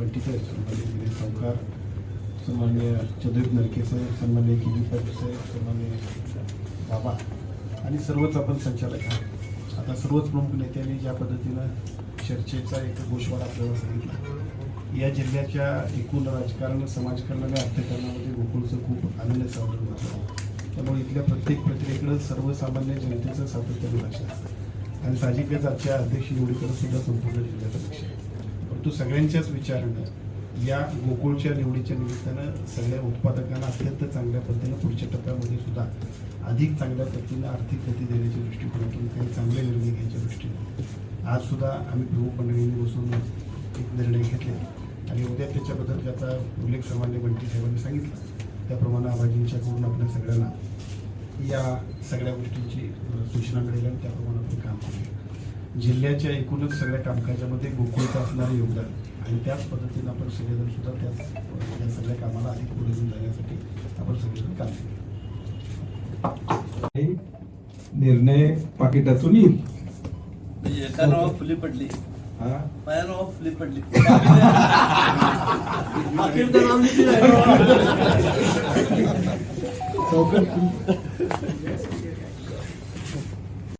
बंटीसाहेब सन्मान्य विनय सावकार सन्मान्य चंद्रजीत नरके साहेब सन्मान्य किरी पाटील साहेब सन्मान्य बाबा आणि सर्वच आपण संचालक आहात. आता सर्वच प्रमुख नेत्यांनी ज्या पद्धतीनं चर्चेचा एक गोषवारा आपल्याला सांगितला या जिल्ह्याच्या एकूण राजकारण समाजकारण आणि अर्थकारणामध्ये गोकुळचं खूप आनंद सावरून होतं त्यामुळे इथल्या प्रत्येक प्रक्रियेकडं सर्वसामान्य जनतेचं सातत्याने लक्ष असतं. आणि साहजिकच आजच्या अध्यक्ष निवडीकडे सुद्धा संपूर्ण जिल्ह्यात परंतु सगळ्यांच्याच विचारानं या गोकुळच्या निवडीच्या निमित्तानं सगळ्या उत्पादकांना अत्यंत चांगल्या पद्धतीनं पुढच्या टप्प्यामध्ये सुद्धा अधिक चांगल्या पद्धतीनं आर्थिक गती देण्याच्या दृष्टिकोनातून काही चांगले निर्णय घ्यायच्या दृष्टीने आज सुद्धा आम्ही प्रमुख मंडळींनी बसून एक निर्णय घेतले. आणि उद्या त्याच्याबद्दल त्याचा उल्लेख सर्वांनी बंटी साहेबांनी सांगितला. त्याप्रमाणे आबाजींच्याकडून आपल्या सगळ्यांना या सगळ्या गोष्टींची सूचना मिळेल आणि त्याप्रमाणे आपण जिल्ह्याच्या एकूणच सगळ्या कामकाजामध्ये गोकुळचं असणारं योगदान. आणि त्याच पद्धतीनं आपण सगळेजण सुद्धा त्याच या सगळ्या कामाला अधिक पुढे घेऊन जाण्यासाठी आपण सगळेजण काम करू. निर्णय पाकिटातून येईल. एका नावावर फुली पडली. हा? माझ्या फुली पडली. चौकट.